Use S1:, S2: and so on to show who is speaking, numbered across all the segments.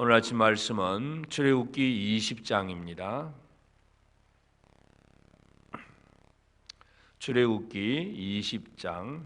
S1: 오늘 아침 말씀은 출애굽기 20장입니다. 출애굽기 20장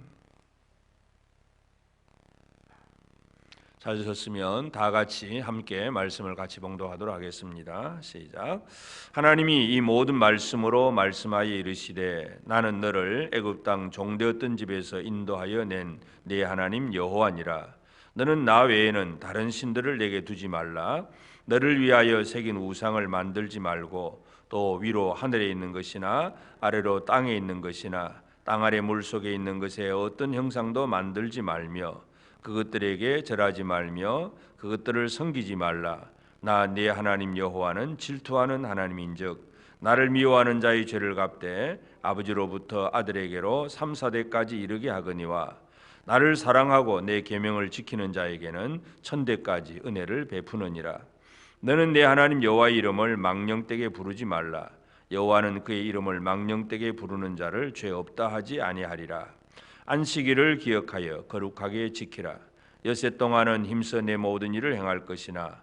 S1: 찾으셨으면 다 같이 함께 말씀을 같이 봉독하도록 하겠습니다. 시작. 하나님이 이 모든 말씀으로 말씀하여 이르시되 나는 너를 애굽 땅 종되었던 집에서 인도하여 낸 네 하나님 여호와니라. 너는 나 외에는 다른 신들을 내게 두지 말라. 너를 위하여 새긴 우상을 만들지 말고 또 위로 하늘에 있는 것이나 아래로 땅에 있는 것이나 땅 아래 물 속에 있는 것에 어떤 형상도 만들지 말며 그것들에게 절하지 말며 그것들을 섬기지 말라. 나 네 하나님 여호와는 질투하는 하나님인즉 나를 미워하는 자의 죄를 갚되 아버지로부터 아들에게로 3, 4대까지 이르게 하거니와 나를 사랑하고 내 계명을 지키는 자에게는 천대까지 은혜를 베푸느니라. 너는 내 하나님 여호와의 이름을 망령되게 부르지 말라. 여호와는 그의 이름을 망령되게 부르는 자를 죄 없다 하지 아니하리라. 안식일을 기억하여 거룩하게 지키라. 여세 동안은 힘써 내 모든 일을 행할 것이나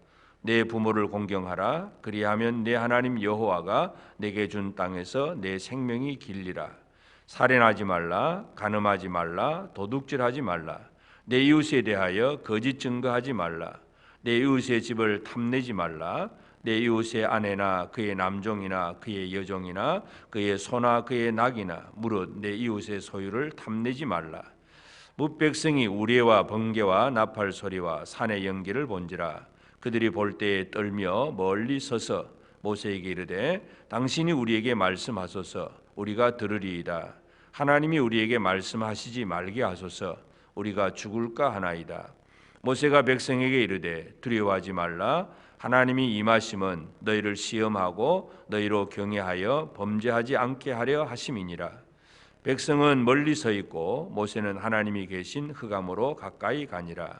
S1: 내 부모를 공경하라. 그리하면 내 하나님 여호와가 내게 준 땅에서 내 생명이 길리라. 살인하지 말라, 간음하지 말라, 도둑질하지 말라. 내 이웃에 대하여 거짓 증거하지 말라. 내 이웃의 집을 탐내지 말라. 내 이웃의 아내나 그의 남종이나 그의 여종이나 그의 소나 그의 낙이나 무릇 내 이웃의 소유를 탐내지 말라. 무백성이 우레와 번개와 나팔 소리와 산의 연기를 본지라 그들이 볼 때에 떨며 멀리 서서 모세에게 이르되 당신이 우리에게 말씀하소서. 우리가 들으리이다. 하나님이 우리에게 말씀하시지 말게 하소서. 우리가 죽을까 하나이다. 모세가 백성에게 이르되 두려워하지 말라. 하나님이 임하심은 너희를 시험하고 너희로 경외하여 범죄하지 않게 하려 하심이니라. 백성은 멀리 서 있고 모세는 하나님이 계신 흑암으로 가까이 가니라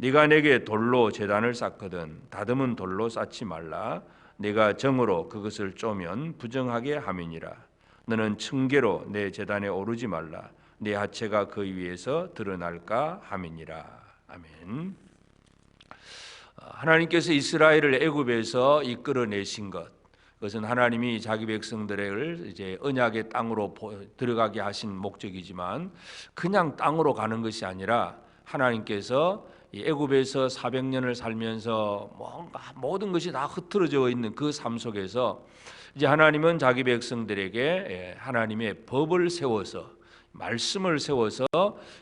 S1: 네가 내게 돌로 제단을 쌓거든 다듬은 돌로 쌓지 말라. 내가 정으로 그것을 쪼면 부정하게 함이니라. 너는 층계로 내 제단에 오르지 말라. 내 하체가 그 위에서 드러날까 함이니라. 아멘. 하나님께서 이스라엘을 애굽에서 이끌어내신 것 그것은 하나님이 자기 백성들을 이제 언약의 땅으로 들어가게 하신 목적이지만 그냥 땅으로 가는 것이 아니라 하나님께서 애굽에서 400년을 살면서 뭔가 모든 것이 다 흐트러져 있는 그 삶 속에서 이제 하나님은 자기 백성들에게 예, 하나님의 법을 세워서 말씀을 세워서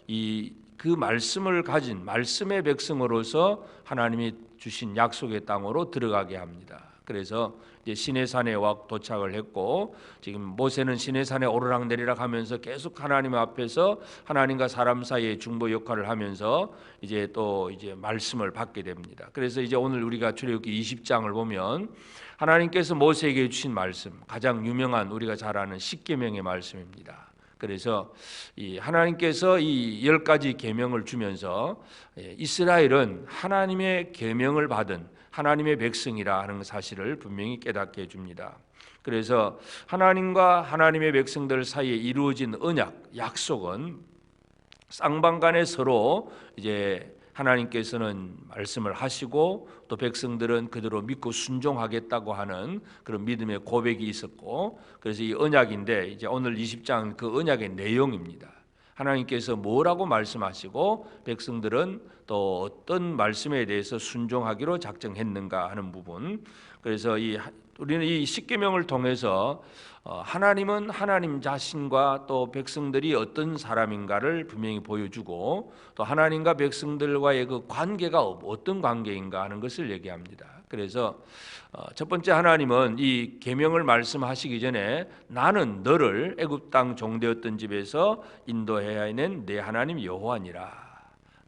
S1: 이 그 말씀을 가진 말씀의 백성으로서 하나님이 주신 약속의 땅으로 들어가게 합니다. 그래서 이제 시내산에 와 도착을 했고 지금 모세는 시내산에 오르락내리락 하면서 계속 하나님 앞에서 하나님과 사람 사이의 중보 역할을 하면서 이제 또 이제 말씀을 받게 됩니다. 그래서 이제 오늘 우리가 출애굽기 20장을 보면 하나님께서 모세에게 주신 말씀 가장 유명한 우리가 잘 아는 십계명의 말씀입니다. 그래서 이 하나님께서 이 열 가지 계명을 주면서 예, 이스라엘은 하나님의 계명을 받은 하나님의 백성이라 하는 사실을 분명히 깨닫게 해줍니다. 그래서 하나님과 하나님의 백성들 사이에 이루어진 언약, 약속은 쌍방간에 서로 이제 하나님께서는 말씀을 하시고 또 백성들은 그대로 믿고 순종하겠다고 하는 그런 믿음의 고백이 있었고 그래서 이 언약인데 이제 오늘 20장 그 언약의 내용입니다. 하나님께서 뭐라고 말씀하시고 백성들은 또 어떤 말씀에 대해서 순종하기로 작정했는가 하는 부분. 그래서 이 하- 우리는 이 십계명을 통해서 어, 하나님은 하나님 자신과 또 백성들이 어떤 사람인가를 분명히 보여주고 또 하나님과 백성들과의 그 관계가 어- 어떤 관계인가 하는 것을 얘기합니다. 그래서 어, 첫 번째 하나님은 이 계명을 말씀하시기 전에 나는 너를 애굽 땅 종되었던 집에서 인도해야 하는 내 하나님 여호와니라.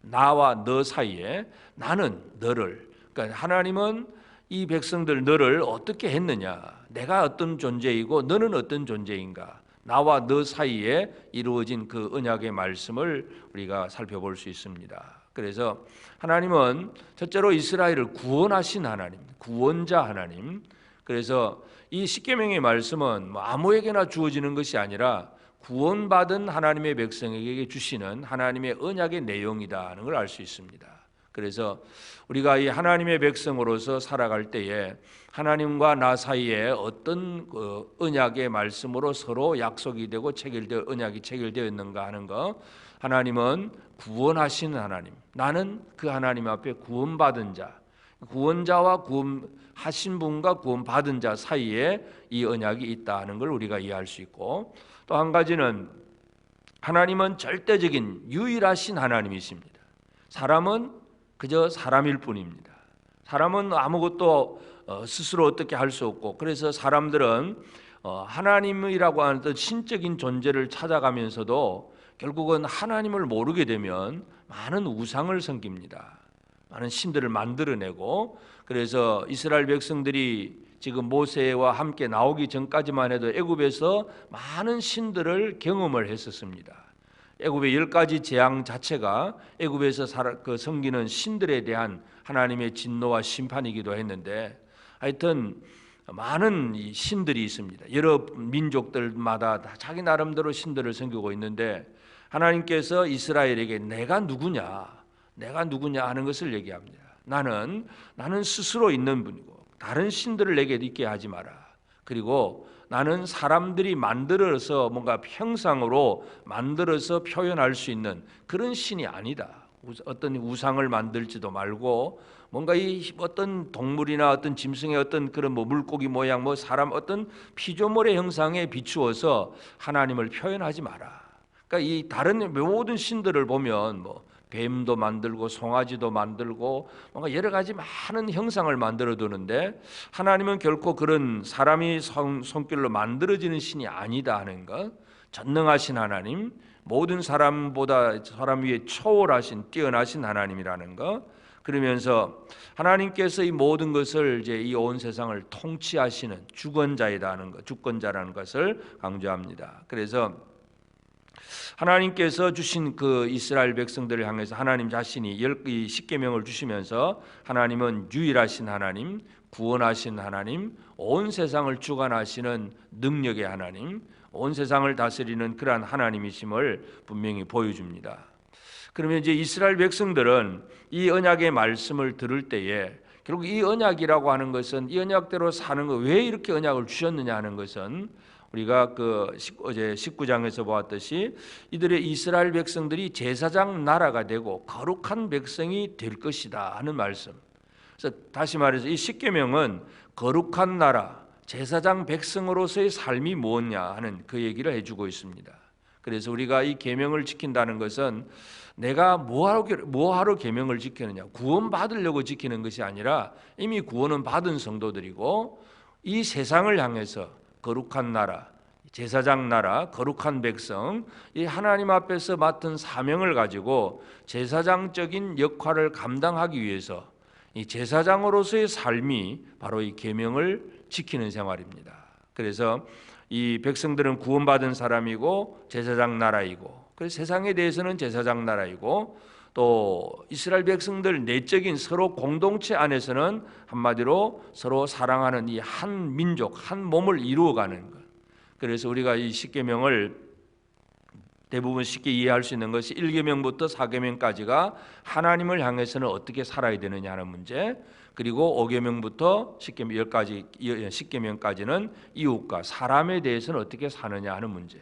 S1: 나와 너 사이에 나는 너를 그러니까 하나님은 이 백성들 너를 어떻게 했느냐? 내가 어떤 존재이고 너는 어떤 존재인가? 나와 너 사이에 이루어진 그 언약의 말씀을 우리가 살펴볼 수 있습니다. 그래서 하나님은 첫째로 이스라엘을 구원하신 하나님, 구원자 하나님. 그래서 이 십계명의 말씀은 뭐 아무에게나 주어지는 것이 아니라 구원받은 하나님의 백성에게 주시는 하나님의 언약의 내용이다 하는 걸 알 수 있습니다. 그래서 우리가 이 하나님의 백성으로서 살아갈 때에 하나님과 나 사이에 어떤 그 언약의 말씀으로 서로 약속이 되고 체결되어 언약이 체결되었는가 하는 거 하나님은 구원하시는 하나님 나는 그 하나님 앞에 구원받은 자 구원자와 구원하신 분과 구원받은 자 사이에 이 언약이 있다는 걸 우리가 이해할 수 있고 또 한 가지는 하나님은 절대적인 유일하신 하나님이십니다. 사람은 그저 사람일 뿐입니다. 사람은 아무것도 어, 스스로 어떻게 할 수 없고 그래서 사람들은 어, 하나님이라고 하는 신적인 존재를 찾아가면서도 결국은 하나님을 모르게 되면 많은 우상을 섬깁니다. 많은 신들을 만들어내고 그래서 이스라엘 백성들이 지금 모세와 함께 나오기 전까지만 해도 애굽에서 많은 신들을 경험을 했었습니다. 애굽의 열 가지 재앙 자체가 애굽에서 그 섬기는 신들에 대한 하나님의 진노와 심판이기도 했는데 하여튼 많은 이 신들이 있습니다. 여러 민족들마다 다 자기 나름대로 신들을 섬기고 있는데 하나님께서 이스라엘에게 내가 누구냐, 내가 누구냐 하는 것을 얘기합니다. 나는 나는 스스로 있는 분이고 다른 신들을 내게 있게 하지 마라. 그리고 나는 사람들이 만들어서 뭔가 형상으로 만들어서 표현할 수 있는 그런 신이 아니다. 우- 어떤 우상을 만들지도 말고 뭔가 이 어떤 동물이나 어떤 짐승의 어떤 그런 뭐 물고기 모양 뭐 사람 어떤 피조물의 형상에 비추어서 하나님을 표현하지 마라. 그러니까 이 다른 모든 신들을 보면 뭐 뱀도 만들고 송아지도 만들고 뭔가 여러 가지 많은 형상을 만들어 두는데 하나님은 결코 그런 사람이 성, 손길로 만들어지는 신이 아니다 하는 것 전능하신 하나님 모든 사람보다 사람 위에 초월하신 뛰어나신 하나님이라는 것 그러면서 하나님께서 이 모든 것을 이제 이 온 세상을 통치하시는 주권자이다 하는 것 주권자라는 것을 강조합니다. 그래서 하나님께서 주신 그 이스라엘 백성들을 향해서 하나님 자신이 열이 십계명을 주시면서 하나님은 유일하신 하나님, 구원하신 하나님, 온 세상을 주관하시는 능력의 하나님, 온 세상을 다스리는 그러한 하나님이심을 분명히 보여줍니다. 그러면 이제 이스라엘 백성들은 이 언약의 말씀을 들을 때에 결국 이 언약이라고 하는 것은 이 언약대로 사는 거왜 이렇게 언약을 주셨느냐 하는 것은 우리가 그 십- 어제 19장에서 보았듯이 이들의 이스라엘 백성들이 제사장 나라가 되고 거룩한 백성이 될 것이다 하는 말씀. 그래서 다시 말해서 이 십계명은 거룩한 나라, 제사장 백성으로서의 삶이 무엇냐 하는 그 얘기를 해주고 있습니다. 그래서 우리가 이 계명을 지킨다는 것은 내가 뭐하러 뭐하러 계명을 지키느냐 구원 받으려고 지키는 것이 아니라 이미 구원은 받은 성도들이고 이 세상을 향해서 거룩한 나라, 제사장 나라, 거룩한 백성, 이 하나님 앞에서 맡은 사명을 가지고 제사장적인 역할을 감당하기 위해서 이 제사장으로서의 삶이 바로 이 계명을 지키는 생활입니다. 그래서 이 백성들은 구원받은 사람이고 제사장 나라이고 그래서 세상에 대해서는 제사장 나라이고 또 이스라엘 백성들 내적인 서로 공동체 안에서는 한마디로 서로 사랑하는 이 한 민족 한 몸을 이루어가는 것. 그래서 우리가 이 십계명을 대부분 쉽게 이해할 수 있는 것이 1계명부터 4계명까지가 하나님을 향해서는 어떻게 살아야 되느냐 하는 문제. 그리고 5계명부터 10계명 10가지 10계명까지는 이웃과 사람에 대해서는 어떻게 사느냐 하는 문제.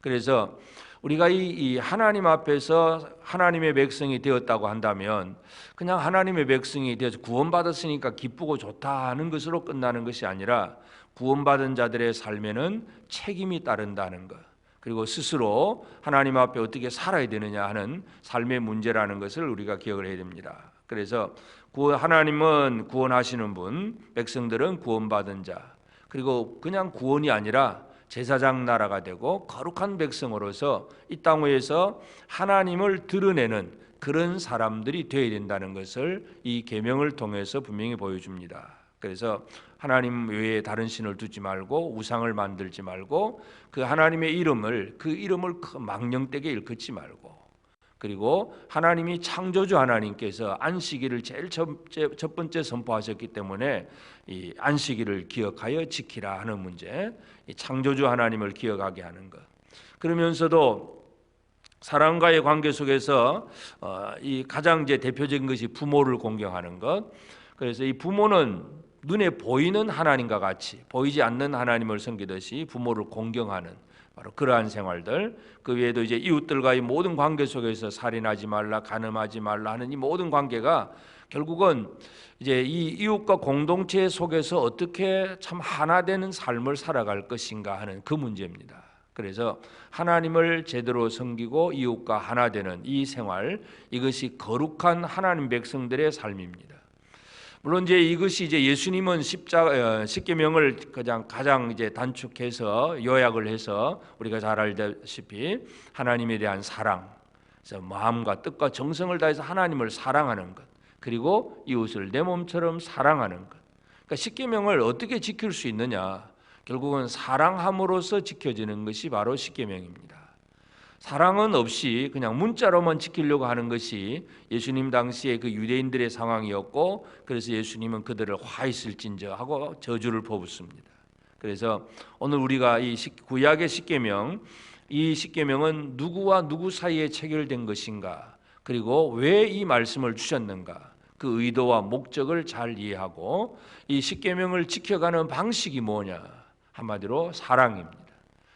S1: 그래서 우리가 이, 이 하나님 앞에서 하나님의 백성이 되었다고 한다면 그냥 하나님의 백성이 되어서 구원받았으니까 기쁘고 좋다 하는 것으로 끝나는 것이 아니라 구원받은 자들의 삶에는 책임이 따른다는 것. 그리고 스스로 하나님 앞에 어떻게 살아야 되느냐 하는 삶의 문제라는 것을 우리가 기억을 해야 됩니다. 그래서 하나님은 구원하시는 분, 백성들은 구원받은 자. 그리고 그냥 구원이 아니라 제사장 나라가 되고 거룩한 백성으로서 이 땅 위에서 하나님을 드러내는 그런 사람들이 되어야 된다는 것을 이 계명을 통해서 분명히 보여줍니다. 그래서 하나님 외에 다른 신을 두지 말고 우상을 만들지 말고 그 하나님의 이름을 그 이름을 그 망령되게 일컫지 말고 그리고 하나님이 창조주 하나님께서 안식일을 제일 첫, 첫 번째 선포하셨기 때문에 이 안식일을 기억하여 지키라 하는 문제, 이 창조주 하나님을 기억하게 하는 것. 그러면서도 사람과의 관계 속에서 어, 이 가장 이제 대표적인 것이 부모를 공경하는 것. 그래서 이 부모는 눈에 보이는 하나님과 같이 보이지 않는 하나님을 섬기듯이 부모를 공경하는 바로 그러한 생활들 그 외에도 이제 이웃들과의 모든 관계 속에서 살인하지 말라 간음하지 말라 하는 이 모든 관계가 결국은 이제 이 이웃과 공동체 속에서 어떻게 참 하나 되는 삶을 살아갈 것인가 하는 그 문제입니다. 그래서 하나님을 제대로 섬기고 이웃과 하나 되는 이 생활 이것이 거룩한 하나님 백성들의 삶입니다. 물론 이제 이것이 이제 예수님은 십자 십계명을 그냥 가장 이제 단축해서 요약을 해서 우리가 잘 알다시피 하나님에 대한 사랑, 그래서 마음과 뜻과 정성을 다해서 하나님을 사랑하는 것, 그리고 이웃을 내 몸처럼 사랑하는 것. 그러니까 십계명을 어떻게 지킬 수 있느냐? 결국은 사랑함으로써 지켜지는 것이 바로 십계명입니다. 사랑은 없이 그냥 문자로만 지키려고 하는 것이 예수님 당시에 그 유대인들의 상황이었고 그래서 예수님은 그들을 화 있을진저 하고 저주를 퍼붓습니다. 그래서 오늘 우리가 이 구약의 십계명 이 십계명은 누구와 누구 사이에 체결된 것인가 그리고 왜 이 말씀을 주셨는가 그 의도와 목적을 잘 이해하고 이 십계명을 지켜가는 방식이 뭐냐 한마디로 사랑입니다.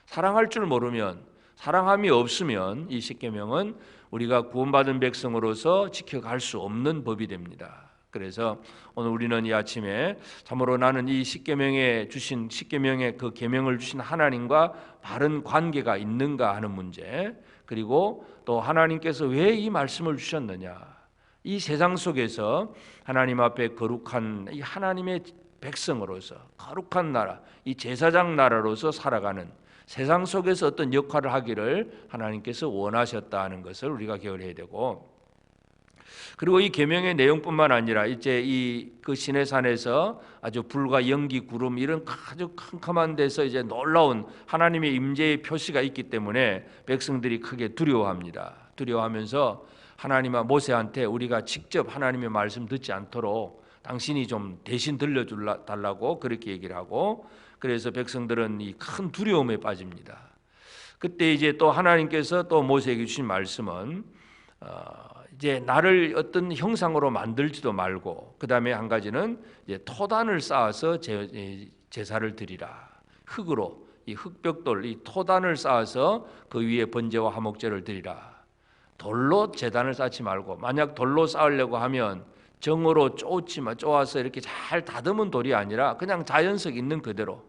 S1: 사랑할 줄 모르면 사랑함이 없으면 이 십계명은 우리가 구원받은 백성으로서 지켜갈 수 없는 법이 됩니다. 그래서 오늘 우리는 이 아침에 참으로 나는 이 십계명에 주신 십계명의 그 계명을 주신 하나님과 바른 관계가 있는가 하는 문제 그리고 또 하나님께서 왜 이 말씀을 주셨느냐 이 세상 속에서 하나님 앞에 거룩한 이 하나님의 백성으로서 거룩한 나라 이 제사장 나라로서 살아가는 세상 속에서 어떤 역할을 하기를 하나님께서 원하셨다는 것을 우리가 기억해야 되고 그리고 이 계명의 내용뿐만 아니라 이제 이그 신의 산에서 아주 불과 연기 구름 이런 아주 캄캄한 데서 이제 놀라운 하나님의 임재의 표시가 있기 때문에 백성들이 크게 두려워합니다. 두려워하면서 하나님과 모세한테 우리가 직접 하나님의 말씀 듣지 않도록 당신이 좀 대신 들려 달라고 그렇게 얘기를 하고 그래서 백성들은 이 큰 두려움에 빠집니다. 그때 이제 또 하나님께서 또 모세에게 주신 말씀은 어, 이제 나를 어떤 형상으로 만들지도 말고 그 다음에 한 가지는 이제 토단을 쌓아서 제, 제사를 드리라 흙으로 이 흙벽돌 이 토단을 쌓아서 그 위에 번제와 화목제를 드리라 돌로 제단을 쌓지 말고 만약 돌로 쌓으려고 하면 정으로 쪼지만 쪼아서 이렇게 잘 다듬은 돌이 아니라 그냥 자연석 있는 그대로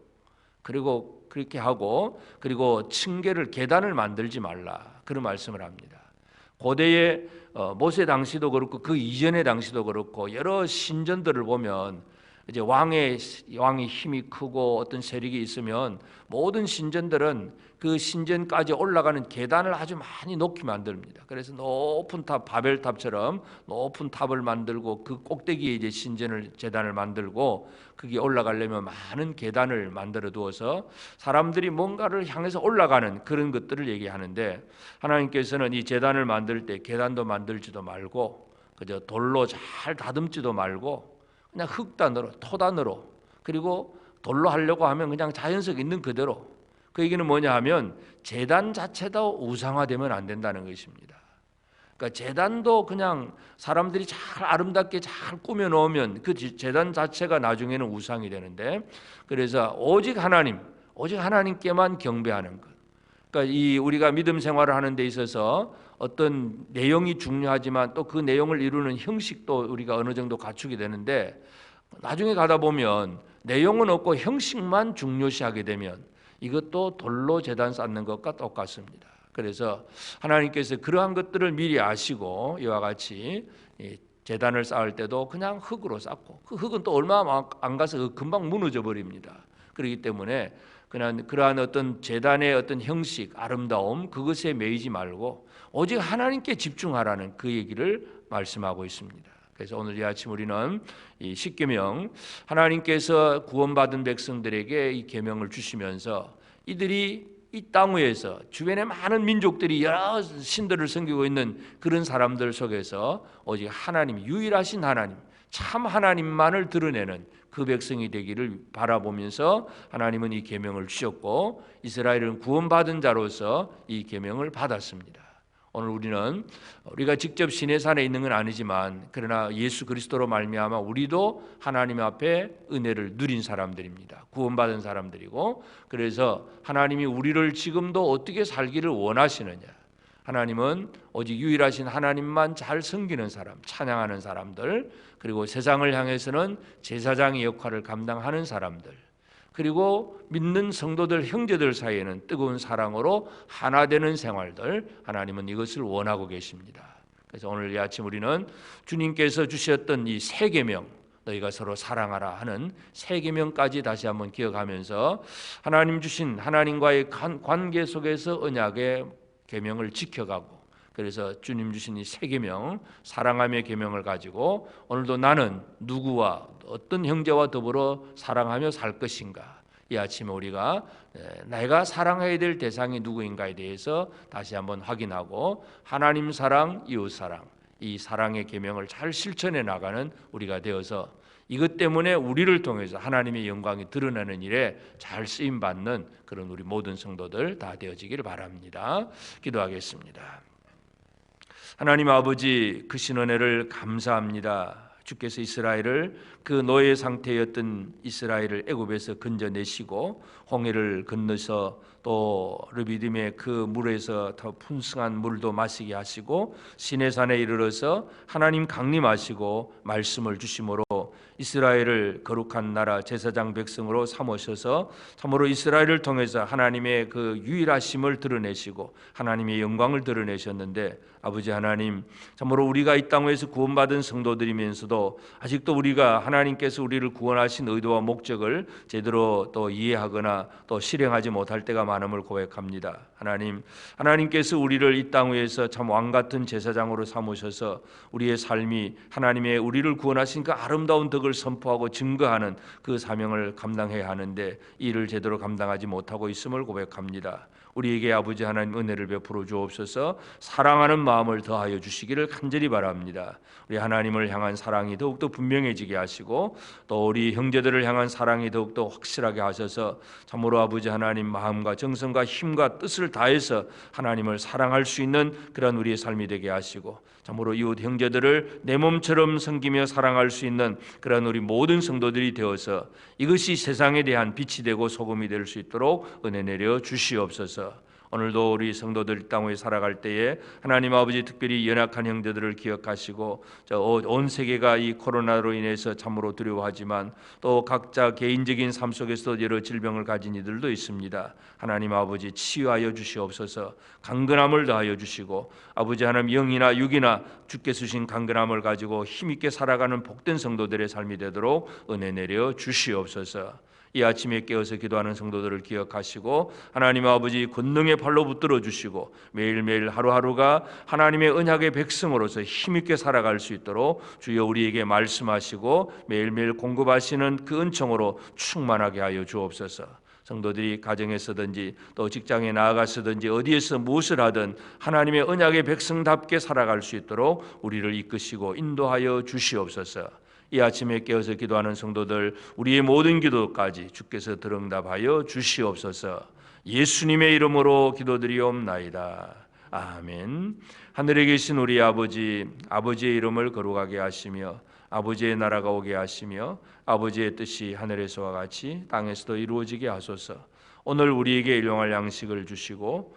S1: 그리고 그렇게 하고 그리고 층계를 계단을 만들지 말라 그런 말씀을 합니다. 고대의 어, 모세 당시도 그렇고 그 이전의 당시도 그렇고 여러 신전들을 보면 이제 왕의 왕이 힘이 크고 어떤 세력이 있으면 모든 신전들은 그 신전까지 올라가는 계단을 아주 많이 높게 만듭니다. 그래서 높은 탑 바벨탑처럼 높은 탑을 만들고 그 꼭대기에 이제 신전을 재단을 만들고 그게 올라가려면 많은 계단을 만들어 두어서 사람들이 뭔가를 향해서 올라가는 그런 것들을 얘기하는데 하나님께서는 이 재단을 만들 때 계단도 만들지도 말고 그저 돌로 잘 다듬지도 말고 그냥 흙단으로 토단으로 그리고 돌로 하려고 하면 그냥 자연석 있는 그대로 그 얘기는 뭐냐 하면 재단 자체도 우상화되면 안 된다는 것입니다. 그러니까 재단도 그냥 사람들이 잘 아름답게 잘 꾸며 놓으면 그 재단 자체가 나중에는 우상이 되는데 그래서 오직 하나님, 오직 하나님께만 경배하는 것. 그러니까 이 우리가 믿음 생활을 하는 데 있어서 어떤 내용이 중요하지만 또 그 내용을 이루는 형식도 우리가 어느 정도 갖추게 되는데 나중에 가다 보면 내용은 없고 형식만 중요시하게 되면 이것도 돌로 재단 쌓는 것과 똑같습니다. 그래서 하나님께서 그러한 것들을 미리 아시고 이와 같이 이 재단을 쌓을 때도 그냥 흙으로 쌓고 그 흙은 또 얼마 안 가서 금방 무너져 버립니다. 그렇기 때문에 그냥 그러한 어떤 재단의 어떤 형식, 아름다움 그것에 매이지 말고 오직 하나님께 집중하라는 그 얘기를 말씀하고 있습니다. 그래서 오늘 이 아침 우리는 이 십계명 하나님께서 구원받은 백성들에게 이 계명을 주시면서 이들이 이 땅 위에서 주변에 많은 민족들이 여러 신들을 섬기고 있는 그런 사람들 속에서 오직 하나님 유일하신 하나님 참 하나님만을 드러내는 그 백성이 되기를 바라보면서 하나님은 이 계명을 주셨고 이스라엘은 구원받은 자로서 이 계명을 받았습니다. 오늘 우리는 우리가 직접 시내산에 있는 건 아니지만 그러나 예수 그리스도로 말미암아 우리도 하나님 앞에 은혜를 누린 사람들입니다. 구원받은 사람들이고 그래서 하나님이 우리를 지금도 어떻게 살기를 원하시느냐? 하나님은 오직 유일하신 하나님만 잘 섬기는 사람, 찬양하는 사람들, 그리고 세상을 향해서는 제사장의 역할을 감당하는 사람들, 그리고 믿는 성도들 형제들 사이에는 뜨거운 사랑으로 하나 되는 생활들 하나님은 이것을 원하고 계십니다. 그래서 오늘 이 아침 우리는 주님께서 주셨던 이 세 계명 너희가 서로 사랑하라 하는 세 계명까지 다시 한번 기억하면서 하나님 주신 하나님과의 관계 속에서 언약의 계명을 지켜가고 그래서 주님 주신 이 세 계명 사랑함의 계명을 가지고 오늘도 나는 누구와 어떤 형제와 더불어 사랑하며 살 것인가? 이 아침에 우리가 내가 사랑해야 될 대상이 누구인가에 대해서 다시 한번 확인하고 하나님 사랑, 이웃 사랑 이 사랑의 계명을 잘 실천해 나가는 우리가 되어서 이것 때문에 우리를 통해서 하나님의 영광이 드러나는 일에 잘 쓰임 받는 그런 우리 모든 성도들 다 되어지기를 바랍니다. 기도하겠습니다. 하나님 아버지 그 신원혜를 감사합니다. 주께서 이스라엘을 그 노예 상태였던 이스라엘을 애굽에서 건져내시고 홍해를 건너서 또 르비딤의 그 물에서 더 풍성한 물도 마시게 하시고 시내산에 이르러서 하나님 강림하시고 말씀을 주심으로 이스라엘을 거룩한 나라 제사장 백성으로 삼으셔서 참으로 이스라엘을 통해서 하나님의 그 유일하심을 드러내시고 하나님의 영광을 드러내셨는데 아버지 하나님 참으로 우리가 이 땅에서 구원받은 성도들이면서도 아직도 우리가 하나님께서 우리를 구원하신 의도와 목적을 제대로 또 이해하거나 또 실행하지 못할 때가 많음을 고백합니다. 하나님 하나님께서 우리를 이 땅 위에서 참 왕 같은 제사장으로 삼으셔서 우리의 삶이 하나님의 우리를 구원하신 그 아름다운 덕을 선포하고 증거하는 그 사명을 감당해야 하는데 이를 제대로 감당하지 못하고 있음을 고백합니다. 우리에게 아버지 하나님 은혜를 베풀어 주옵소서 사랑하는 마음을 더하여 주시기를 간절히 바랍니다. 우리 하나님을 향한 사랑이 더욱더 분명해지게 하시고 또 우리 형제들을 향한 사랑이 더욱더 확실하게 하셔서 참으로 아버지 하나님 마음과 정성과 힘과 뜻을 다해서 하나님을 사랑할 수 있는 그런 우리의 삶이 되게 하시고 참으로 이웃 형제들을 내 몸처럼 섬기며 사랑할 수 있는 그런 우리 모든 성도들이 되어서 이것이 세상에 대한 빛이 되고 소금이 될 수 있도록 은혜 내려 주시옵소서. 오늘도 우리 성도들 땅에 살아갈 때에 하나님 아버지 특별히 연약한 형제들을 기억하시고 온 세계가 이 코로나로 인해서 참으로 두려워하지만 또 각자 개인적인 삶 속에서 여러 질병을 가진 이들도 있습니다. 하나님 아버지 치유하여 주시옵소서. 강건함을 더하여 주시고 아버지 하나님 영이나 육이나 주께 주신 강건함을 가지고 힘 있게 살아가는 복된 성도들의 삶이 되도록 은혜 내려 주시옵소서. 이 아침에 깨어서 기도하는 성도들을 기억하시고 하나님 아버지 권능의 발로 붙들어 주시고 매일매일 하루하루가 하나님의 언약의 백성으로서 힘있게 살아갈 수 있도록 주여 우리에게 말씀하시고 매일매일 공급하시는 그 은총으로 충만하게 하여 주옵소서. 성도들이 가정에서든지 또 직장에 나아가서든지 어디에서 무엇을 하든 하나님의 언약의 백성답게 살아갈 수 있도록 우리를 이끄시고 인도하여 주시옵소서. 이 아침에 깨어서 기도하는 성도들 우리의 모든 기도까지 주께서 들응답하여 주시옵소서. 예수님의 이름으로 기도드리옵나이다. 아멘. 하늘에 계신 우리 아버지, 아버지의 이름을 거룩하게 하시며 아버지의 나라가 오게 하시며 아버지의 뜻이 하늘에서와 같이 땅에서도 이루어지게 하소서. 오늘 우리에게 일용할 양식을 주시고